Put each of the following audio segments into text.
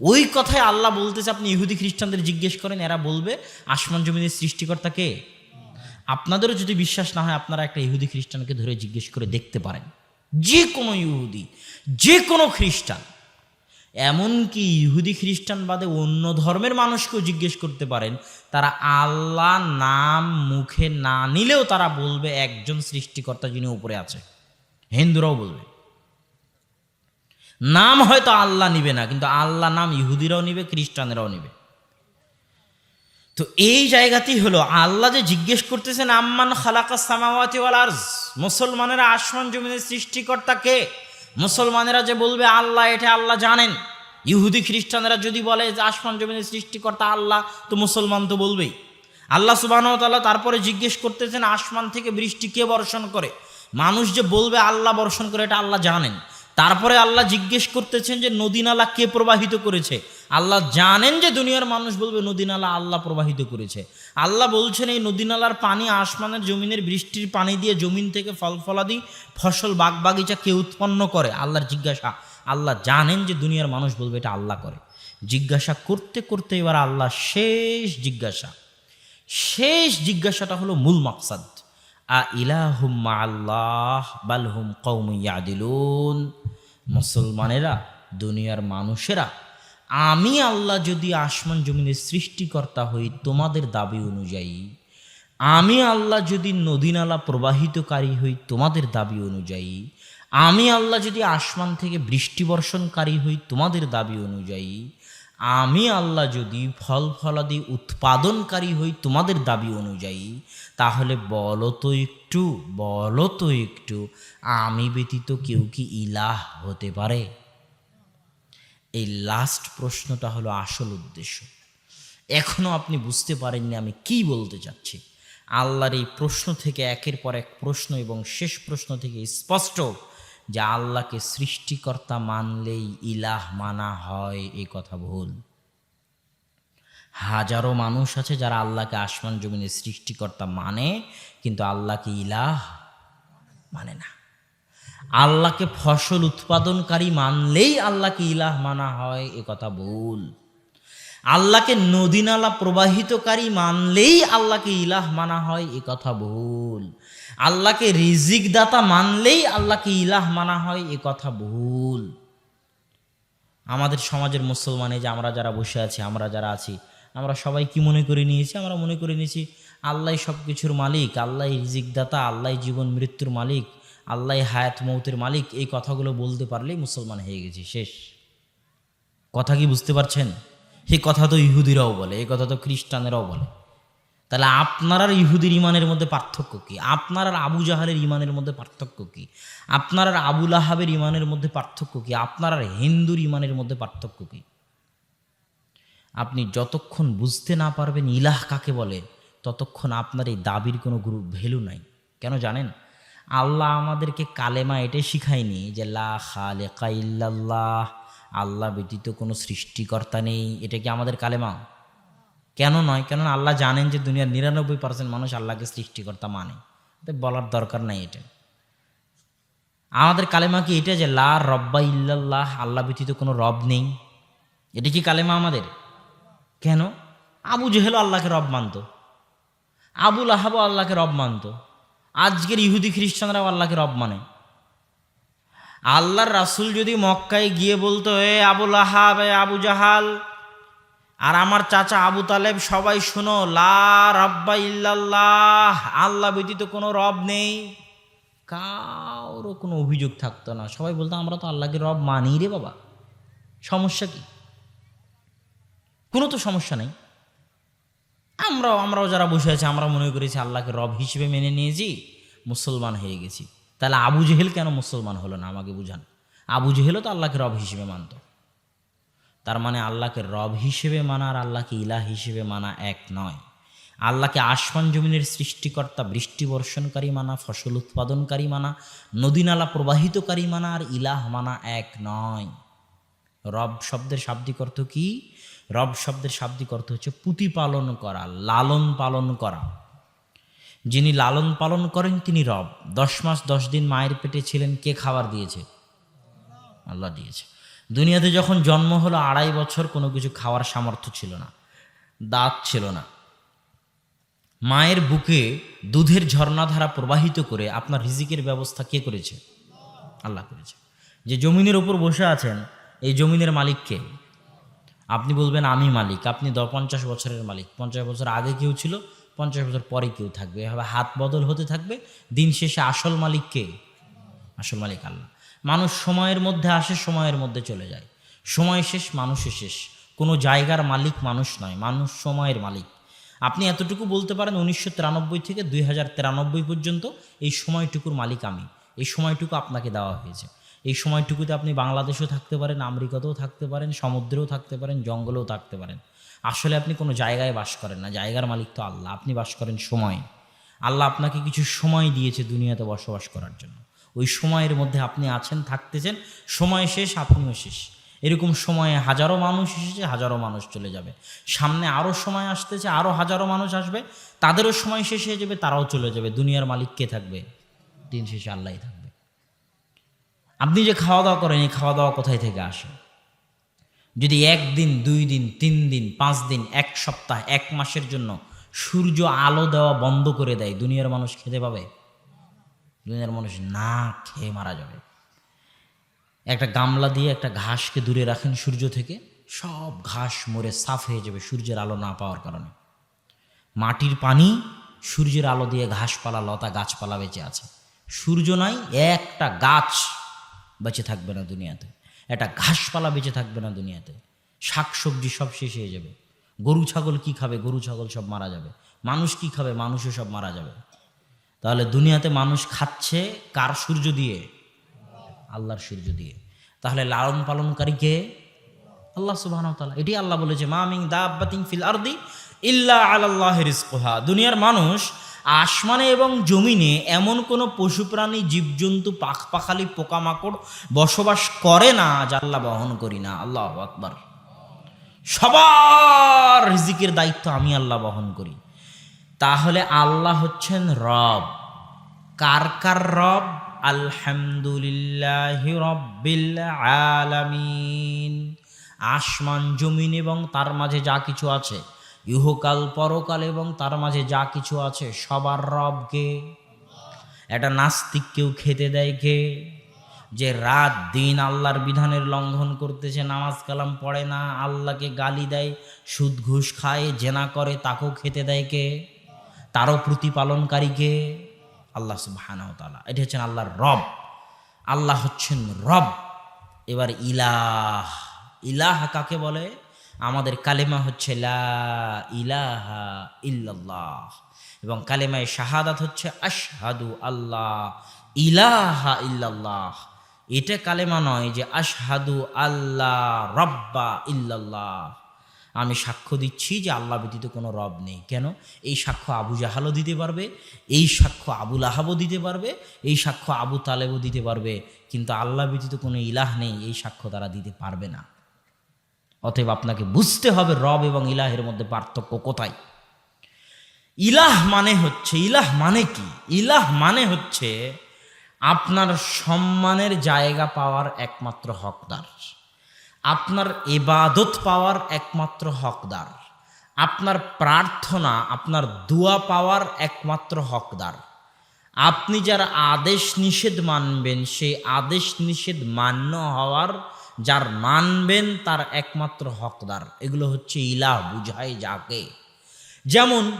ওই কথায় আল্লাহ বলতেছে, আপনি ইহুদি খ্রিস্টানদের জিজ্ঞেস করেন, এরা বলবে, আসমান জমিনের সৃষ্টিকর্তা কে? আপনাদেরও যদি বিশ্বাস না হয়, আপনারা একটা ইহুদি খ্রিস্টানকে ধরে জিজ্ঞেস করে দেখতে পারেন। যে কোনো ইহুদি, যে কোনো খ্রিস্টান। এমনকি ইহুদি খ্রিস্টান বাদে অন্য ধর্মের মানুষকেও জিজ্ঞেস করতে পারেন, তারা আল্লাহ নাম মুখে না নিলেও তারা বলবে, একজন সৃষ্টিকর্তা যিনি উপরে আছে। হিন্দুরাও বলবে। নাম হয়তো আল্লাহ নিবে না, কিন্তু আল্লাহ নাম ইহুদিরাও নিবে, খ্রিস্টানেরাও নিবে। তো এই জায়গাতেই হলো, আল্লাহ যে জিজ্ঞেস করতেছেন, আম্মান খালাকা সামাওয়াতি ওয়াল আরজ, মুসলমানেরা আসমান জমিনের সৃষ্টিকর্তা কে? মুসলমানেরা যে বলবে, আল্লাহ, এটা আল্লাহ জানেন। ইহুদি খ্রিস্টানেরা যদি বলে যে আসমান জমিনের সৃষ্টিকর্তা আল্লাহ, তো মুসলমান তো বলবেই। আল্লাহ সুবাহতাল্লাহ তারপরে জিজ্ঞেস করতেছেন, আসমান থেকে বৃষ্টি কে বর্ষণ করে? মানুষ যে বলবে, আল্লাহ বর্ষণ করে, এটা আল্লাহ জানেন। তারপরে আল্লাহ জিজ্ঞেস করতেছেন যে নদী নালা কে প্রবাহিত করেছে? আল্লাহ জানেন যে দুনিয়ার মানুষ বলবে নদী নালা আল্লাহ প্রবাহিত করেছে। আল্লাহ বলছেন, এই নদী নালার পানি আসমানের জমিনের বৃষ্টির পানি দিয়ে জমিন থেকে ফল ফলাদি ফসল বাগ বাগিচা কে উৎপন্ন করে? আল্লাহর জিজ্ঞাসা। আল্লাহ জানেন যে দুনিয়ার মানুষ বলবে, এটা আল্লাহ করে। জিজ্ঞাসা করতে করতে এবার আল্লাহ শেষ জিজ্ঞাসা। শেষ জিজ্ঞাসাটা হলো মূল মাকসাদ। মা আল্লাহ ইয়াদিলুন। মুসলমানেরা, দুনিয়ার মানুষেরা, আমি আল্লাহ যদি আসমান জমিনের সৃষ্টিকর্তা হই তোমাদের দাবি অনুযায়ী, আমি আল্লাহ যদি নদীনালা প্রবাহিতকারী হই তোমাদের দাবি অনুযায়ী, আমি আল্লাহ যদি আসমান থেকে বৃষ্টি বর্ষণকারী হই তোমাদের দাবি অনুযায়ী আমি আল্লাহ যদি ফল ফলাদি উৎপাদনকারী হই তোমাদের দাবি অনুযায়ী, তাহলে বলো তো একটু, বলো তো একটু, আমি ব্যতীত কেউ কি ইলাহ হতে পারে? এই লাস্ট প্রশ্নটা হলো আসল উদ্দেশ্য। এখনও আপনি বুঝতে পারেননি আমি কি বলতে চাচ্ছি। আল্লাহর এই প্রশ্ন থেকে একের পর এক প্রশ্ন এবং শেষ প্রশ্ন থেকে স্পষ্ট যে আল্লাহকে সৃষ্টিকর্তা মানলেই ইলাহ মানা হয়, এই কথা ভুল। হাজারো মানুষ আছে যারা আল্লাহকে আসমান জমিনের সৃষ্টিকর্তা মানে কিন্তু আল্লাহকে ইলাহ মানে না। আল্লাহকে ফসল উৎপাদনকারী মানলেই আল্লাহকে ইলাহ মানা হয়, এ কথা ভুল। আল্লাহকে নদীনালা প্রবাহিতকারী মানলেই আল্লাহকে ইলাহ মানা হয়, এ কথা ভুল। আল্লাহকে রিজিক দাতা মানলেই আল্লাহকে ইলাহ মানা হয়, এ কথা ভুল। আমাদের সমাজের মুসলমানে যে আমরা যারা বসে আছি, আমরা যারা আছি, আমরা সবাই কি মনে করে নিয়েছি? আমরা মনে করে নিয়েছি, আল্লাহ সব কিছুর মালিক, আল্লাহ রিজিক দাতা, আল্লাহ জীবন মৃত্যুর মালিক, আল্লাহ হায়াত মৌতের মালিক, এই কথাগুলো বলতে পারলেই মুসলমান হয়ে গেছি, শেষ। কথা কি বুঝতে পারছেন? এই কথা তো ইহুদিরাও বলে, এই কথা তো খ্রিস্টানেরাও বলে। তাহলে আপনার আর ইহুদির ইমানের মধ্যে পার্থক্য কি? আপনার আর আবু জাহালের ইমানের মধ্যে পার্থক্য কি? আপনার আর আবুল আহাবের ইমানের মধ্যে পার্থক্য কি? আপনার আর হিন্দুর ইমানের মধ্যে পার্থক্য কি? আপনি যতক্ষণ বুঝতে না পারবেন ইলাহ কাকে বলে, ততক্ষণ আপনার এই দাবির কোনো গুরু ভ্যালু নাই। কেন জানেন? আল্লাহ আমাদেরকে কালেমা এটাই শিখায়নি যে, লা খালেকা ইল্লাল্লাহ। আল্লাহ ব্যতীত কোনো সৃষ্টিকর্তা নেই। এটা কি আমাদের কালেমা? কেন নয়? কেন আল্লাহ জানেন যে দুনিয়ার নিরানব্বই পার্সেন্ট মানুষ আল্লাহকে সৃষ্টিকর্তা মানে। বলার দরকার নাই এটা। আমাদের কালেমা কি এটা যে, লা রব্বা ইল্লাল্লাহ, আল্লাহ ব্যতীত কোনো রব নেই? এটা কি কালেমা আমাদের? কেন? আবু জেহেল আল্লাহকে রব মানত। আবুল আহাবও আল্লাহকে রব মানত। আজকের ইহুদি খ্রিস্টানরাও আল্লাহকে রব মানে। আল্লাহর রাসুল যদি মক্কায় গিয়ে বলতো, এ আবুল আহাব এ আবু জাহাল আর আমার চাচা আবু তালেব সবাই শুনো, লা রব্বা ইল্লাল্লাহ, আল্লাহ ব্যতীত কোনো রব নেই। কারও কোনো অভিযোগ থাকতো না। সবাই বলতো, আমরা তো আল্লাহকে রব মানি রে বাবা। সমস্যা কি? কোনো তো সমস্যা নেই। আমরাও আমরাও যারা বসে আছি, আমরা মনে করেছি আল্লাহকে রব হিসেবে মেনে নিয়েছি, মুসলমান হয়ে গেছি। তাহলে আবু জেহেল কেন মুসলমান হলো না? আমাকে বুঝান। আবু জেহেলও তো আল্লাহকে রব হিসেবে মানত। তার মানে আল্লাহকে রব হিসেবে মানা আর আল্লাহকে ইলাহ হিসেবে মানা এক নয়। আল্লাহকে আসমান জমিনের সৃষ্টিকর্তা, বৃষ্টি বর্ষণকারী মানা, ফসল উৎপাদনকারী মানা, নদীনালা প্রবাহিতকারী মানা আর ইলাহ মানা এক নয়। রব শব্দের শাব্দিক অর্থ কি? রব শব্দের শাব্দিক অর্থ হচ্ছে পুঁতি পালন করা, লালন পালন করা। যিনি লালন পালন করেন তিনি রব। দশ মাস দশ দিন মায়ের পেটে ছিলেন, কে খাবার দিয়েছে? আল্লাহ দিয়েছে। দুনিয়াতে যখন জন্ম হলো, আড়াই বছর কোনো কিছু খাওয়ার সামর্থ্য ছিল না, দাঁত ছিল না। মায়ের বুকে দুধের ঝর্ণাধারা প্রবাহিত করে আপনার রিজিকের ব্যবস্থা কে করেছে? আল্লাহ করেছে। যে জমিনের উপর বসে আছেন, এই জমিনের মালিককে আপনি বলবেন, আমি মালিক। আপনি দ, পঞ্চাশ বছরের মালিক। পঞ্চাশ বছর আগে কেউ ছিল, পঞ্চাশ বছর পরে কেউ থাকবে। এভাবে হাত বদল হতে থাকবে। দিন শেষে আসল মালিক কে? আসল মালিক আল্লাহ। মানুষ সময়ের মধ্যে আসে, সময়ের মধ্যে চলে যায়। সময় শেষ মানুষের শেষ। কোনো জায়গার মালিক মানুষ নয়, মানুষ সময়ের মালিক। আপনি এতটুকু বলতে পারেন উনিশশো তিরানব্বই থেকে দুই হাজার তিরানব্বই পর্যন্ত এই সময়টুকুর মালিক আমি। এই সময়টুকু আপনাকে দেওয়া হয়েছে। এই সময়টুকুতে আপনি বাংলাদেশেও থাকতে পারেন, আমেরিকাতেও থাকতে পারেন, সমুদ্রেও থাকতে পারেন, জঙ্গলেও থাকতে পারেন। আসলে আপনি কোনো জায়গায় বাস করেন না, জায়গার মালিক তো আল্লাহ। আপনি বাস করেন সময়। আল্লাহ আপনাকে কিছু সময় দিয়েছে দুনিয়াতে বসবাস করার জন্য। ওই সময়ের মধ্যে আপনি আছেন, থাকতেছেন, সময় শেষ, আপনিও শেষ। এরকম সময়ে হাজারো মানুষ এসেছে, হাজারো মানুষ চলে যাবে। সামনে আরও সময় আসতেছে আরও হাজারো মানুষ আসবে, তাদেরও সময় শেষ হয়ে যাবে, তারাও চলে যাবে। দুনিয়ার মালিক কে থাকবে? দিন শেষে আল্লাহই থাকবে। আপনি যে খাওয়া দাওয়া করেন, এই খাওয়া দাওয়া কোথায় থেকে আসে? যদি একদিন, দুই দিন, তিন দিন, পাঁচ দিন, এক সপ্তাহ, এক মাসের জন্য সূর্য আলো দেওয়া বন্ধ করে দেয়, দুনিয়ার মানুষ খেতে পাবে? দুনিয়ার মানুষ না খেয়ে মারা যাবে। একটা গামলা দিয়ে একটা ঘাসকে দূরে রাখেন সূর্য থেকে, সব ঘাস মরে সাফ হয়ে যাবে সূর্যের আলো না পাওয়ার কারণে। মাটির পানি সূর্যের আলো দিয়ে ঘাসপালা, লতা গাছপালা বেঁচে আছে। সূর্য নাই, একটা গাছ বেঁচে থাকবে না দুনিয়াতে। একটা ঘাসপালা বেঁচে থাকবে না দুনিয়াতে। শাকসবজি সব শেষ হয়ে যাবে। গরু, ছাগল কি খাবে? গরু, ছাগল সব মারা যাবে। মানুষ কি খাবে? মানুষও সব মারা যাবে। তাহলে দুনিয়াতে মানুষ খাচ্ছে কার সূর্য দিয়ে? আল্লাহর সূর্য দিয়ে। তাহলে লালন পালনকারী কে? আল্লাহ সুবাহ এটি আল্লাহ বলেছে মা মিং দাব্বাতিং ফিল আরদি ইল্লা আল্লাহ রিজকুহা দুনিয়ার মানুষ আসমানে এবং জমিনে এমন কোনো পশু প্রাণী, জীবজন্তু পাখ পাখালি পোকামাকড় বসবাস করে না, যা আল্লাহ বহন করি না। আল্লাহ আকবার। সবার রিজিকের দায়িত্ব আমি আল্লাহ বহন করি। তাহলে আল্লাহ হচ্ছেন রব। কার কার রব? আলহামদুলিল্লাহ রব্বিল আলামিন। আসমান, জমিন এবং তার মাঝে যা কিছু আছে। ইহকাল, পরকাল এবং তার মাঝে যা কিছু আছে, সবার রবকে একটা নাস্তিক কেউ খেতে দেয় কে? যে রাত দিন আল্লাহর বিধানের লঙ্ঘন করতেছে, নামাজ কালাম পড়ে না, আল্লাহকে গালি দেয়, সুদ ঘুষ খায়, জেনা করে, তাকেও খেতে দেয় কে? তারও প্রতিপালনকারীকে আল্লাহ সুবহানাহু তাআলা। এটি হচ্ছেন আল্লাহর রব। আল্লাহ হচ্ছেন রব। এবার ইলাহ। ইলাহ কাকে বলে? আমাদের কালেমা হচ্ছে লা ইলাহা ইল্লাল্লাহ। এবং কালেমায় শাহাদাত হচ্ছে আশহাদু আল্লাহ। ইলাহা ইল্লাল্লাহ। এটা কালেমা নয় যে আশহাদু আল্লাহ রব্বা ইল্লাল্লাহ। আমি সাক্ষ্য দিচ্ছি যে আল্লাহ ব্যতীত কোনো রব নেই। কেন? এই সাক্ষ্য আবু জাহালও দিতে পারবে, এই সাক্ষ্য আবুল আহাবও দিতে পারবে, এই সাক্ষ্য আবু তালেবও দিতে পারবে, কিন্তু আল্লাহ ব্যতীত কোনো ইলাহ নেই, এই সাক্ষ্য তারা দিতে পারবে না। অতএব আপনাকে বুঝতে হবে রব এবং ইলাহের মধ্যে পার্থক্য কোথায়। ইলাহ মানে হচ্ছে, ইলাহ মানে কি? ইলাহ মানে হচ্ছে আপনার সম্মানের জায়গা পাওয়ার একমাত্র হকদার। আপনার এবাদত পাওয়ার একমাত্র হকদার। আপনার প্রার্থনা, আপনার দোয়া পাওয়ার একমাত্র হকদার। আপনি যার আদেশ নিষেধ মানবেন, সেই আদেশ নিষেধ মান্য হওয়ার যার মানবেন, তার একমাত্র হকদার। এগুলো হচ্ছে ইলাহ বুঝায় যাকে। যেমন,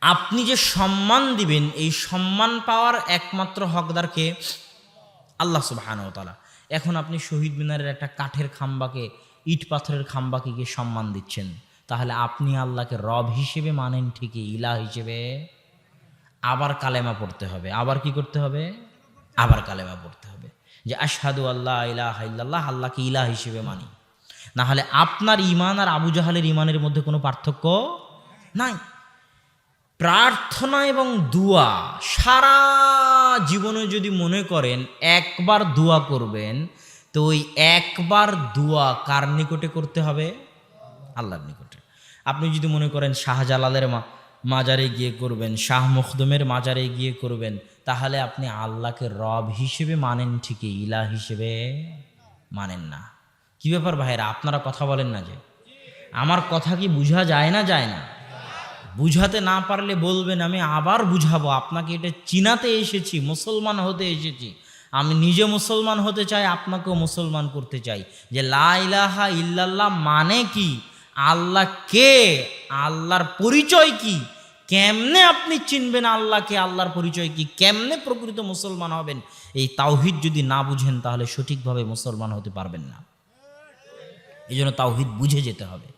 আপনি যে সম্মান দিবেন, এই সম্মান পাওয়ার একমাত্র হকদারকে আল্লাহ সুবহানাহু ওয়া তাআলা। এখন আপনি শহীদ মিনারের একটা কাঠের খাম্বাকে, ইট পাথরের খাম্বাকে গিয়ে সম্মান দিচ্ছেন। তাহলে আপনি আল্লাহকে রব হিসেবে মানেন ঠিকই ইলা হিসেবে। আবার কালেমা পড়তে হবে। আবার কি করতে হবে? আবার কালেমা পড়তে হবে। যে আশহাদু আল্লাহ ইলাহ ইল্লাল্লাহ, আল্লাহকে ইলা হিসেবে মানি। না হলে আপনার ইমান আর আবু জাহালের ইমানের মধ্যে কোনো পার্থক্য নাই। প্রার্থনা এবং দুয়া সারা জীবনে যদি মনে করেন একবার দোয়া করবেন, তো ওই একবার দোয়া কার নিকটে করতে হবে? আল্লাহর নিকটে। আপনি যদি মনে করেন শাহজালালের মা মাজারে গিয়ে করবেন, শাহ মুখদমের মাজারে গিয়ে করবেন, তাহলে আপনি আল্লাহকে রব হিসেবে মানেন ঠিকই ইলা হিসেবে মানেন না। কি ব্যাপার ভাইরা আপনারা কথা বলেন না যে? আমার কথা কি বুঝা যায় না যায় না? বুঝাতে না পারলে বলবেন, আমি আবার বুঝাবো। আপনাকে এটা চিনাতে এসেছি, মুসলমান হতে এসেছি। আমি নিজে মুসলমান হতে চাই, আপনাকেও মুসলমান করতে চাই। যে লা ইলাহা ইল্লাল্লাহ মানে কি? আল্লাহ কে? আল্লাহর পরিচয় কি? কেমনে আপনি চিনবেন আল্লাহকে আল্লাহর পরিচয় কি? কেমনে প্রকৃত মুসলমান হবেন? এই তাওহিদ যদি না বুঝেন, তাহলে সঠিকভাবে মুসলমান হতে পারবেন না। এই জন্য তাওহিদ বুঝে যেতে হবে।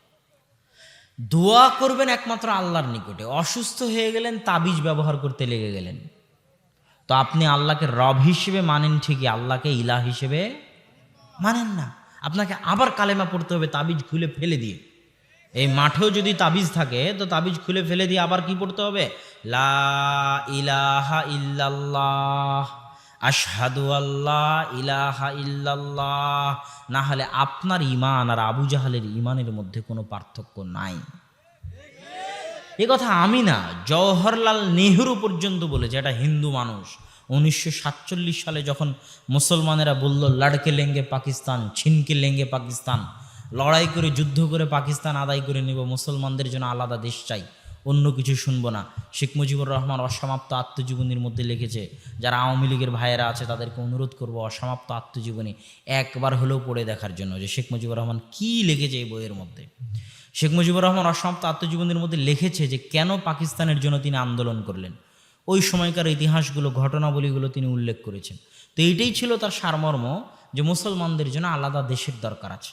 দোয়া করবেন একমাত্র আল্লাহর নিকটে। অসুস্থ হয়ে গেলেন, তাবিজ ব্যবহার করতে লেগে গেলেন। তো আপনি আল্লাহকে রব হিসেবে মানেন ঠিকই, আল্লাহকে ইলা হিসেবে মানেন না। আপনাকে আবার কালেমা পড়তে হবে, তাবিজ খুলে ফেলে দিয়ে। এই মাঠেও যদি তাবিজ থাকে, তো তাবিজ খুলে ফেলে দিয়ে আবার কি পড়তে হবে? লা ইলাহা ইল্লাল্লাহ। আশহাদু আল্লাহ ইলাহা ইল্লাল্লাহ। না হলে আপনার ইমান আর আবু জাহালের ইমানের মধ্যে কোনো পার্থক্য নাই। এ কথা আমি না জওহরলাল নেহরু পর্যন্ত বলেছে, এটা হিন্দু মানুষ। উনিশশো সাতচল্লিশ সালে যখন মুসলমানেরা বলল, লড়কে লেঙ্গে পাকিস্তান, ছিনকে লেঙ্গে পাকিস্তান, লড়াই করে, যুদ্ধ করে পাকিস্তান আদায় করে নেব, মুসলমানদের জন্য আলাদা দেশ চাই। অন্য কিছু শুনব না। শেখ মুজিবুর রহমান অসমাপ্ত আত্মজীবনীর মধ্যে লিখেছে, যারা আওয়ামী লীগের ভাইয়েরা আছে তাদেরকে অনুরোধ করব অসমাপ্ত আত্মজীবনী একবার হলেও পড়ে দেখার জন্য। যে শেখ মুজিবুর রহমান কী লিখেছে এই বইয়ের মধ্যে? শেখ মুজিবুর রহমান অসমাপ্ত আত্মজীবনীর মধ্যে লিখেছে যে, কেন পাকিস্তানের জন্য তিনি আন্দোলন করলেন? ওই সময়কার ইতিহাসগুলো, ঘটনাবলীগুলো তিনি উল্লেখ করেছেন। তো এইটাই ছিল তার সারমর্ম যে মুসলমানদের জন্য আলাদা দেশের দরকার আছে।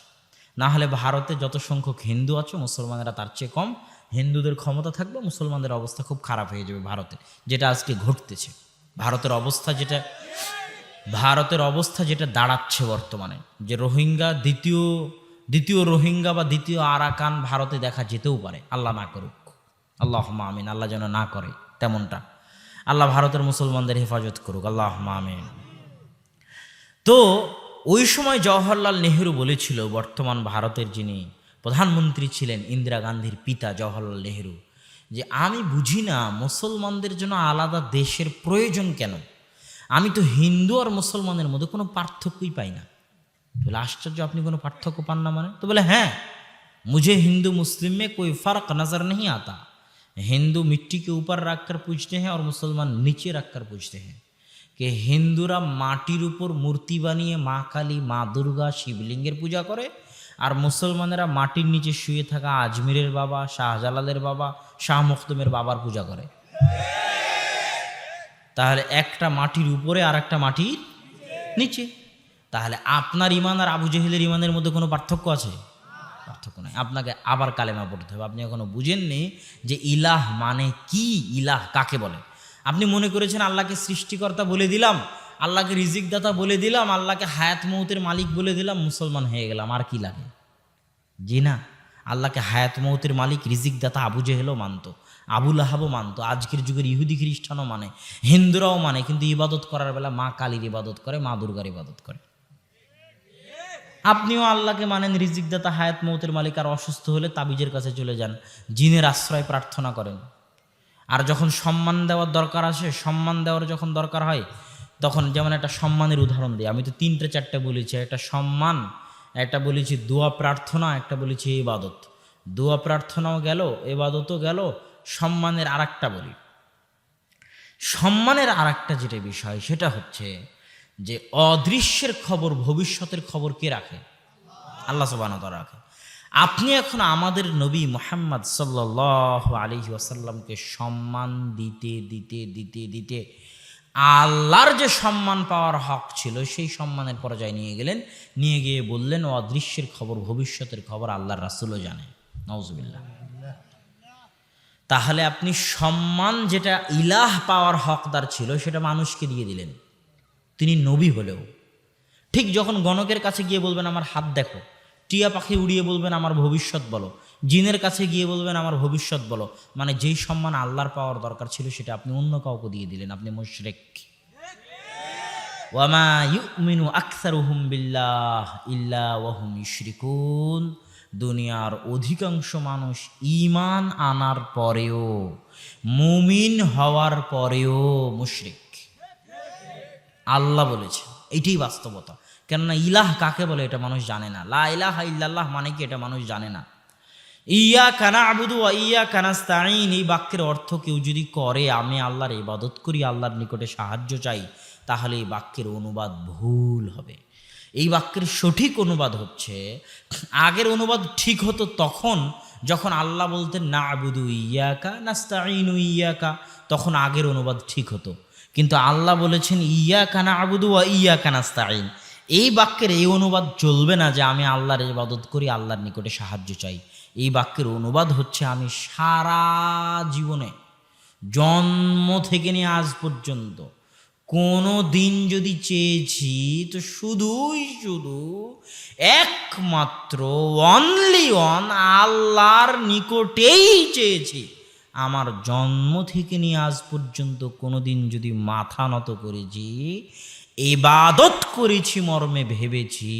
না হলে ভারতে যত সংখ্যক হিন্দু আছে, মুসলমানেরা তার চেয়ে কম হিন্দুদের ক্ষমতা থাকবে, মুসলমানদের অবস্থা খুব খারাপ হয়ে যাবে ভারতে, যেটা আজকে ঘটতেছে। ভারতের অবস্থা যেটা, ভারতের অবস্থা যেটা দাঁড়াচ্ছে বর্তমানে, যে রোহিঙ্গা দ্বিতীয় দ্বিতীয় রোহিঙ্গা বা দ্বিতীয় আরাকান ভারতে দেখা যেতেও পারে, আল্লাহ না করুক। আল্লাহ আমিন, আল্লাহ যেন না করে, তেমনটা। আল্লাহ ভারতের মুসলমানদের হেফাজত করুক আল্লাহ আমিন। তো, ওই সময় জওহরলাল নেহেরু বলেছিল, বর্তমান ভারতের যিনি প্রধানমন্ত্রী ছিলেন ইন্দিরা গান্ধীর পিতা জওহরলাল নেহেরু যে আমি বুঝি না মুসলমানদের জন্য আলাদা দেশের প্রয়োজন কেন আমি তো হিন্দু আর মুসলমানের মধ্যে কোনো পার্থক্যই পাই না বলে আশ্চর্য আপনি কোনো পার্থক্য পান না মানে তো বলে হ্যাঁ मुझे हिंदू मुस्लिम में कोई फ़र्क नज़र नहीं आता हिंदू मिट्टी के ऊपर रख कर पूछते हैं और मुसलमान नीचे रख कर पूछते हैं कि হিন্দুরা মাটির উপর মূর্তি বানিয়ে মা কালী মা দুর্গা শিবলিঙ্গের পূজা করে আর মুসলমানেরা মাটির নিচে শুয়ে থাকা আজমিরের বাবা, শাহজালালের বাবা, শাহ মখদুমের বাবার পূজা করে। তাহলে একটা মাটির উপরে আর একটা মাটির নিচে। তাহলে আপনার ইমান আর আবু জেহেলের ইমানের মধ্যে কোনো পার্থক্য আছে? পার্থক্য নাই। আপনাকে আবার কালেমা পড়তে হবে। আপনি এখনও বুঝেননি যে ইলাহ মানে কি? ইলাহ কাকে বলে? আপনি মনে করেছেন আল্লাহকে সৃষ্টিকর্তা বলে দিলাম আল্লাহকে রিজিক দাতা বলে দিলাম, আল্লাহকে হায়াত মৌতের মালিক বলে দিলাম, মুসলমান হয়ে গেলাম, আর কি লাগে? জি না, আল্লাহকে হায়াত মৌতের মালিক, রিজিক দাতা আবু জেহেলও মানত আবুল আহাবও মানত, আজকের যুগের ইহুদি খ্রিস্টানও মানে হিন্দুরাও মানে কিন্তু ইবাদত করার বেলা মা কালীর ইবাদত করে, মা দুর্গার ইবাদত করে। আপনিও আল্লাহকে মানেন রিজিক দাতা, হায়াত মৌতের মালিক, আর অসুস্থ হলে তাবিজের কাছে চলে যান, জিনের আশ্রয় প্রার্থনা করেন। আর যখন সম্মান দেওয়ার দরকার আসে, সম্মান দেওয়ার যখন দরকার হয় তখন যেমন একটা সম্মানের উদাহরণ দিই, আমি তো তিনটে চারটে বলেছি, একটা সম্মান, একটা বলেছি দোয়া প্রার্থনা, একটা বলেছি ইবাদত। দোয়া প্রার্থনাও গেল এবাদতও গেল, সম্মানের আর বলি। সম্মানের আর একটা যেটা বিষয়, সেটা হচ্ছে যে অদৃশ্যের খবর ভবিষ্যতের খবর কে রাখে? আল্লাহ সুবানত রাখে। আপনি এখন আমাদের নবী মোহাম্মদ সাল্লাহ আলী ওয়াসাল্লামকে সম্মান দিতে দিতে দিতে দিতে আল্লাহর যে সম্মান পাওয়ার হক ছিল, সেই সম্মানের পর্যায়ে নিয়ে গেলেন। নিয়ে গিয়ে বললেন, ও অদৃশ্যের খবর, ভবিষ্যতের খবর আল্লাহর রাসুলও জানে। নওজবিল্লা তাহলে আপনি সম্মান যেটা ইলাহ পাওয়ার হকদার ছিল, সেটা মানুষকে দিয়ে দিলেন। তিনি নবী হলেও। ঠিক যখন গণকের কাছে গিয়ে বলবেন, আমার হাত দেখো। টিয়া পাখি উড়িয়ে বলবেন, আমার ভবিষ্যৎ বলো। জিনের কাছে গিয়ে বলবেন, আমার ভবিষ্যৎ বলো। মানে যেই সম্মান আল্লাহর পাওয়ার দরকার ছিল, সেটা আপনি অন্য কাউকে দিয়ে দিলেন। আপনি মুশরেক। ওয়ামা ইউমিনু আকসারুহুম বিল্লাহ ইল্লা ওয়াহুম ইশরিকুন। দুনিয়ার অধিকাংশ মানুষ ইমান আনার পরেও, মুমিন হওয়ার পরেও মুশরিক। আল্লাহ বলেছেন এটাই বাস্তবতা। কেননা ইলাহ কাকে বলে, এটা মানুষ জানে না। লা ইলাহা ইল্লাল্লাহ মানে কি, এটা মানুষ জানে না। ইয়া কানা আবুদু ইয়া কানাস্তাইন এই বাক্যের অর্থ কেউ যদি করে, আমি আল্লাহর ইবাদত করি, আল্লাহর নিকটে সাহায্য চাই, তাহলে এই বাক্যের অনুবাদ ভুল হবে। এই বাক্যের সঠিক অনুবাদ হচ্ছে, আগের অনুবাদ ঠিক হতো তখন, যখন আল্লাহ বলতেন না আবুদু ইয়াকা নাস্তাইনু ইয়াকা তখন আগের অনুবাদ ঠিক হতো। কিন্তু আল্লাহ বলেছেন ইয়া কানা আবুদু ওয়া ইয়া কানাস্তাইন এই বাক্যের এই অনুবাদ চলবে না যে আমি আল্লাহর ইবাদত করি, আল্লাহর নিকটে সাহায্য চাই। এই বাক্যের অনুবাদ হচ্ছে আমি সারা জীবনে, জন্ম থেকে নিয়ে আজ পর্যন্ত, কোনো দিন যদি চেয়েছি তো শুধুই শুধু একমাত্র অনলি অন আল্লাহর নিকটেই চেয়েছি। আমার জন্ম থেকে নিয়ে আজ পর্যন্ত কোনো দিন যদি মাথা নত করেছি, এবাদত করেছি, মর্মে ভেবেছি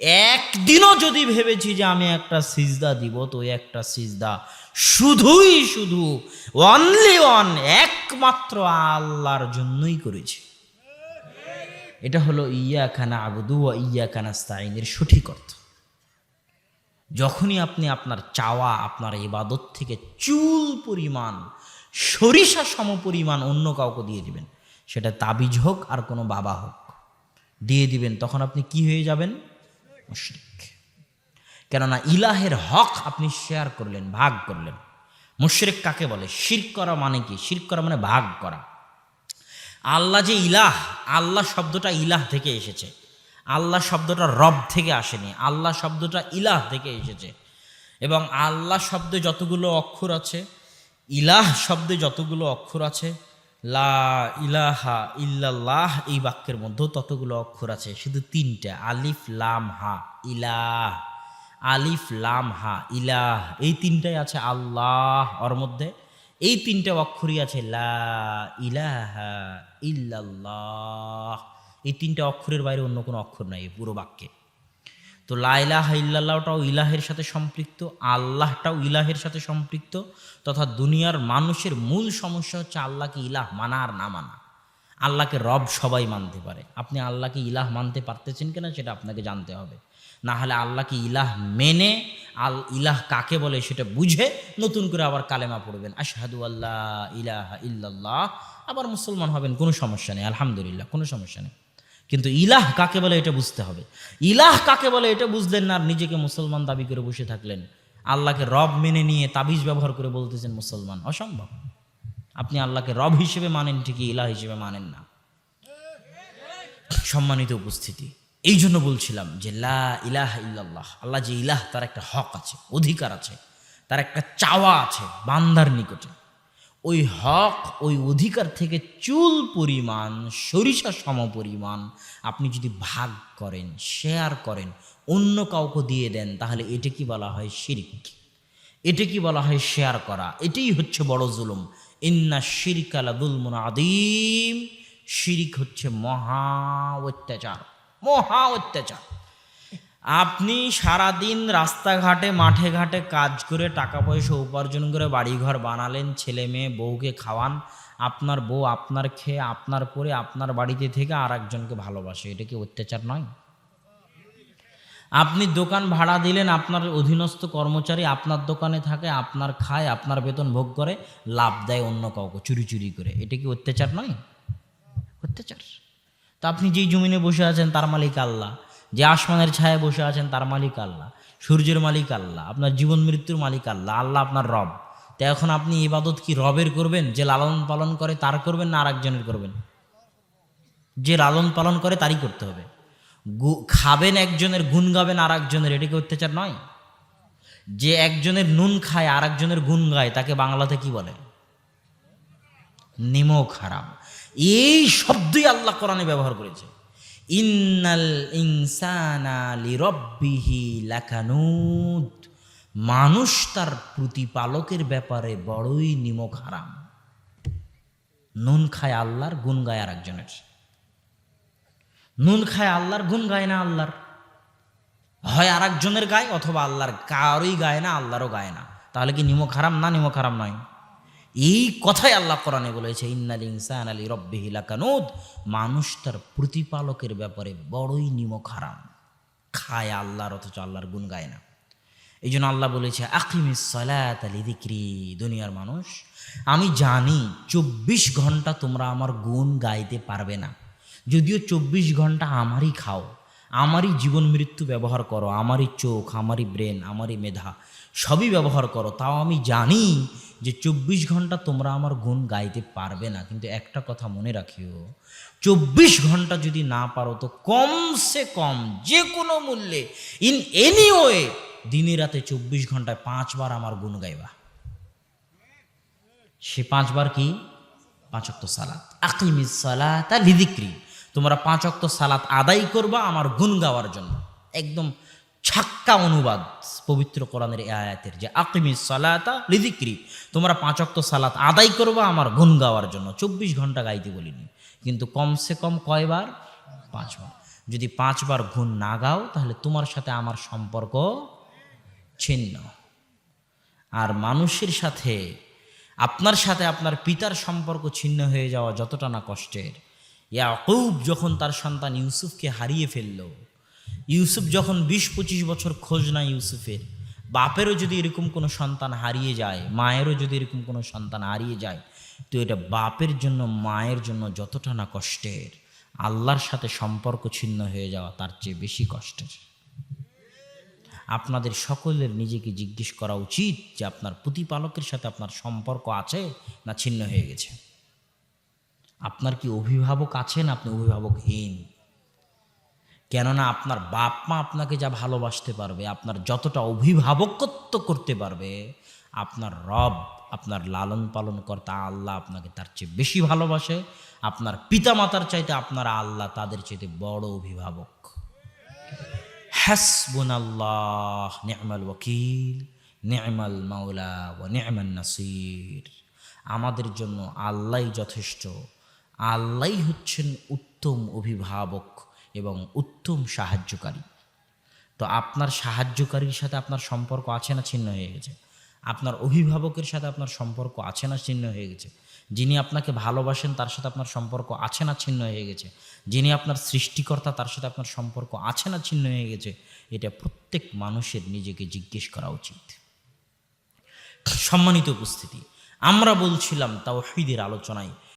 একদিনও যদি ভেবেছি যে আমি একটা সিজদা দিব, তো একটা সিজদা শুধুই শুধু অনলি ওয়ান একমাত্র আল্লাহর জন্যই করেছি। এটা হলো ইয়া খানা আবুদু ইয়া খানা স্তাইনের সঠিক অর্থ। যখনই আপনি আপনার চাওয়া, আপনার ইবাদত থেকে চুল পরিমাণ, সরিষা সম পরিমাণ অন্য কাউকে দিয়ে দিবেন, সেটা তাবিজ হোক আর কোনো বাবা হোক, দিয়ে দিবেন, তখন আপনি কি হয়ে যাবেন? মুশরিক। কেননা ইলাহের হক আপনি শেয়ার করলেন, ভাগ করলেন। মুশরিক কাকে বলে? শির করা মানে কি? শির করা মানে ভাগ করা। আল্লাহ যে ইলাহ, আল্লাহ শব্দটা ইলাহ থেকে এসেছে। আল্লাহ শব্দটা রব থেকে আসেনি, আল্লাহ শব্দটা ইলাহ থেকে এসেছে। এবং আল্লাহ শব্দে যতগুলো অক্ষর আছে, ইলাহ শব্দে যতগুলো অক্ষর আছে লা ইলাহা ইল্লাল্লাহ এই বাক্যের মধ্যেও ততগুলো অক্ষর আছে, শুধু তিনটা, আলিফ, লাম, হা, ইলাহ, আলিফ, লাম, হা, ইলাহ, এই তিনটাই আছে আল্লাহ ওর মধ্যে, এই তিনটা অক্ষরই আছে লা ইলাহা ইল্লাল্লাহ, এই তিনটা অক্ষরের বাইরে অন্য কোনো অক্ষর নাই পুরো বাক্যে। তো লাইলাহা ইল্লাল্লাহটাও ইলাহের সাথে সম্পৃক্ত, আল্লাহটাও ইলাহের সাথে সম্পৃক্ত, তথা দুনিয়ার মানুষের মূল সমস্যা হচ্ছে আল্লাহকে ইলাহ মানা আর না মানা। আল্লাহকে রব সবাই মানতে পারে। আপনি আল্লাহকে ইলাহ মানতে পারতেছেন কিনা সেটা আপনাকে জানতে হবে। না হলে আল্লাহকে ইলাহ মেনে, আল ইলাহ কাকে বলে সেটা বুঝে নতুন করে আবার কালেমা পড়বেন। আশহাদু আল্লাহ ইলাহা ইল্লাল্লাহ। আবার মুসলমান হবেন, কোনো সমস্যা নেই, আলহামদুলিল্লাহ, কোনো সমস্যা নেই। কিন্তু ইলাহ কাকে বলে এটা বুঝতে হবে। ইলাহ কাকে বলে এটা বুঝলেন না, আর নিজেকে মুসলমান দাবি করে বসে থাকলেন। আল্লাহকে রব মেনে নিয়ে তাবিজ ব্যবহার করে বলতেছেন মুসলমান, অসম্ভব। আপনি আল্লাহকে রব হিসেবে মানেন, ঠিকই ইলাহ হিসেবে মানেন না। সম্মানিত উপস্থিতি, এই জন্য বলছিলাম যে লা ইলাহ ইল্লাল্লাহ, আল্লাহ যে ইলাহ, তার একটা হক আছে, অধিকার আছে, তার একটা চাওয়া আছে বান্দার নিকটে। ওই হক, ওই অধিকার থেকে চুল পরিমাণ, সরিষা সম পরিমাণ আপনি যদি ভাগ করেন শেয়ার করেন, অন্য কাউকে দিয়ে দেন, তাহলে এটা কি বলা হয় শিরিক? এটা কি বলা হয় শেয়ার করা? এটাই হচ্ছে বড় জুলুম। ইন্না শিরিকালা দুলমুন আদিম শিরিক হচ্ছে মহা অত্যাচার মহা অত্যাচার। আপনি সারাদিন রাস্তাঘাটে, মাঠে ঘাটে কাজ করে টাকা পয়সা উপার্জন করে বাড়িঘর বানালেন, ছেলে মেয়ে, বউকে খাওয়ান, আপনার বউ আপনার খেয়ে, আপনার পরে আপনার বাড়িতে থেকে আর একজনকে ভালোবাসে, এটা কি অত্যাচার নয়? আপনি দোকান ভাড়া দিলেন, আপনার অধীনস্থ কর্মচারী আপনার দোকানে থাকে, আপনার খায়, আপনার বেতন ভোগ করে, লাভ দেয় অন্য কাউকে, চুরি চুরি করে, এটা কি অত্যাচার নয়? অত্যাচার। তো আপনি যেই জমিনে বসে আছেন, তার মালিক আল্লাহ। যে আসমানের ছায়ায় বসে আছেন তার মালিক আল্লাহ, সূর্যের মালিক আল্লাহ, আপনার জীবন মৃত্যুর মালিক আল্লাহ আল্লাহ আপনার রব। তো এখন আপনি ইবাদত কি রবের করবেন, যে লালন পালন করে তার করবেন না আরেকজনের করবেন? যে লালন পালন করে তারই করতে হবে। খাবেন একজনের, গুণ গাবেন আর একজনের এটা কি অত্যাচার নয়? যে একজনের নুন খায় আর একজনের গুণ গায়, তাকে বাংলাতে কি বলে? নিমক খারাপ এই শব্দই আল্লাহ কোরআনে ব্যবহার করেছে। ইন্নাল ইনসানা লিরব্বিহি লাকানুদ। মানুষ তার প্রতিপালকের ব্যাপারে বড়ই নিমক হারাম। নুন খায় আল্লাহর, গুণ গায় আর একজনের নুন খায় আল্লাহর, গুণ গায় না আল্লাহর। হয় আর একজনের গায় অথবা আল্লাহর কারোই গায় না, আল্লাহরও গায় না। তাহলে কি নিমক হারাম না নিমক হারাম নয়? এই কথাই আল্লাহ কোরআনে বলেছে, ইন্নাল ইনসান আলী রব্বিহি লাকানুদ। মানুষ তার প্রতিপালকের ব্যাপারে বড়ই নিমক হারাম। খায় আল্লাহর, অথচ আল্লাহর গুণ গায় না। এই জন্য আল্লাহ বলেছে, আকিমিস সালাত আলী দিক্রি দুনিয়ার মানুষ। আমি জানি চব্বিশ ঘণ্টা তোমরা আমার গুণ গাইতে পারবে না। যদিও চব্বিশ ঘণ্টা আমারই খাও, আমারই জীবন মৃত্যু ব্যবহার করো, আমারই চোখ, আমারই ব্রেন, আমারই মেধা, সবই ব্যবহার করো, তাও আমি জানি যে চব্বিশ ঘণ্টা তোমরা আমার গুণ গাইতে পারবে না, কিন্তু একটা কথা মনে রাখিও, চব্বিশ ঘণ্টা যদি না পারো তো কমসে কম যে কোনো মূল্যে ইন এনি ওয়ে দিনে রাতে চব্বিশ ঘন্টায় পাঁচবার আমার গুণ গাইবা। সে পাঁচবার কি? পাঁচক্ত সালাত। আকিমিস সালাত লিদিক্রি। তোমরা পাঁচক্ত সালাত আদায় করবা আমার গুণ গাওয়ার জন্য। একদম ছাক্কা অনুবাদ পবিত্র কোরআনের এই আয়াতের যে আকিমিস সালাতা লিদিক্রি তোমরা পাঁচক্ত সালাত আদায় করবা আমার গুণ গাওয়ার জন্য। চব্বিশ ঘণ্টা গাইতে বলিনি। কিন্তু কমসে কম কয়বার? পাঁচবার যদি পাঁচবার গুণ না গাও, তাহলে তোমার সাথে আমার সম্পর্ক ছিন্ন। আর মানুষের সাথে, আপনার সাথে আপনার পিতার সম্পর্ক ছিন্ন হয়ে যাওয়া যতটা না কষ্টের, ইয়াকুব যখন তার সন্তান ইউসুফকে হারিয়ে ফেলল ইউসুফ যখন বিশ পঁচিশ বছর খোঁজ না ইউসুফের, বাপেরও যদি এরকম কোনো সন্তান হারিয়ে যায়, মায়েরও যদি এরকম কোনো সন্তান হারিয়ে যায়, তো এটা বাপের জন্য, মায়ের জন্য যতটা না কষ্টের। আল্লাহর সাথে সম্পর্ক ছিন্ন হয়ে যাওয়া তার চেয়ে বেশি কষ্টের। আপনাদের সকলের নিজেকে জিজ্ঞেস করা উচিত যে আপনার প্রতিপালকের সাথে আপনার সম্পর্ক আছে না ছিন্ন হয়ে গেছে। আপনার কি অভিভাবক আছেন? আপনি অভিভাবকহীন। কেননা আপনার বাপ মা আপনাকে যা ভালোবাসতে পারবে, আপনার যতটা অভিভাবকত্ব করতে পারবে, আপনার রব, আপনার লালন পালন কর্তা আল্লাহ আপনাকে তার চেয়ে বেশি ভালোবাসে, আপনার পিতামাতার চাইতে আপনার আল্লাহ তাদের চাইতে বড় অভিভাবক। হাসবুনাল্লাহ নি'মাল ওয়াকিল নি'মাল মাওলা ও নি'মান নাসির। আমাদের জন্য আল্লাহই যথেষ্ট, আল্লাহই হচ্ছেন উত্তম অভিভাবক। এবং উত্তম সাহায্যকারী। তো আপনার সাহায্যকারীর সাথে আপনার সম্পর্ক আছে না ছিন্ন হয়ে গেছে? আপনার অভিভাবকের সাথে আপনার সম্পর্ক আছে না ছিন্ন হয়ে গেছে? যিনি আপনাকে ভালোবাসেন, তার সাথে আপনার সম্পর্ক আছে না ছিন্ন হয়ে গেছে? যিনি আপনার সৃষ্টিকর্তা, তার সাথে আপনার সম্পর্ক আছে না ছিন্ন হয়ে গেছে? এটা প্রত্যেক মানুষের নিজেকে জিজ্ঞেস করা উচিত। সম্মানিত উপস্থিতি, আমরা বলছিলাম তাওহীদের আলোচনায়